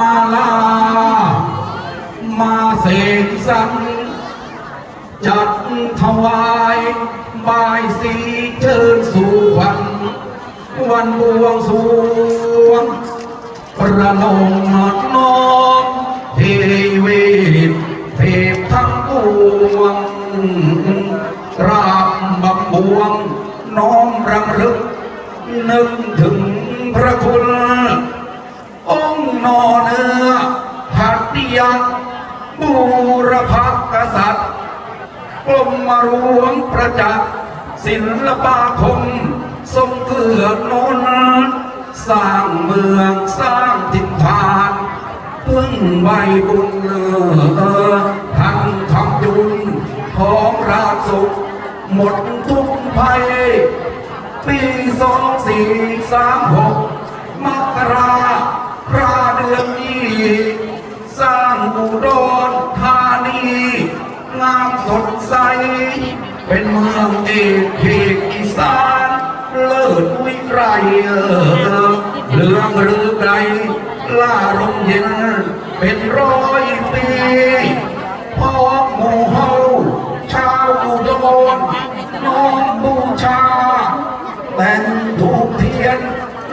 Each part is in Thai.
มาลา มาเสกสรรจัดถวายบายสีเชิญสู่วัน วันบวงสวงประนมน้อมเทวีเทพทั้งปวงราบบำบวง น้อมรำลึก นึกถึงพระคุณ บูรพกษัตริย์กรมมาหลวงประจักษ์ศิลปาคม ทรงเกื้อหนุนสร้างเมืองสร้างถิ่นฐานพึ่งใบบุญเลือทันทำยุนของราชสุข หมดทุกภัย ปีสองสี่สามหกมกราคราเดือนนี้ สดใส เป็นเมืองเอกเขตอีสาน เลิศวิไกรเออเรืองรือไกรล่าลมเย็น เป็นร้อยปีพ่อหมู่เฮาชาวอุดรน้อมบูชา แต่งถูกเทียน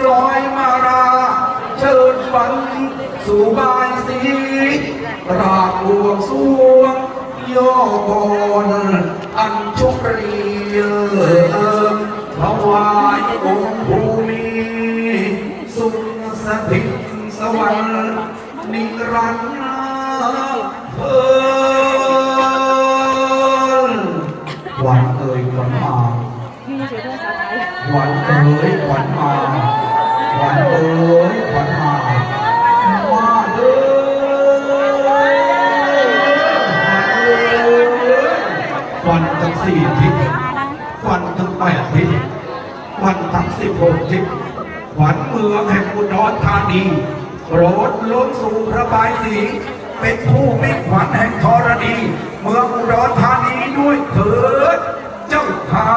ลอยมาราเชิญฝันสู่บายสีราบบวงส รวงย่อกอนอันชุกรีเอิมถวายองค์ภูมิสุขสถิตสวรรค์นิรันดร์เพิ่นหวันเอ่ยหวันมาพี่ช่วยด้วยสาวไทยขวัญเอ๋ยขวัญมา ขวันทั้งสี่ทิศขวันทั้งแปดทิศขวันทั้งสิบหกทิศขวัญเมืองแห่งอุดรธานีโปรดล้นสู่พระบายสี เป็นผู้มีขวัญแห่งธรณี เมืองอุดรธานีด้วยเถิดเจ้าขา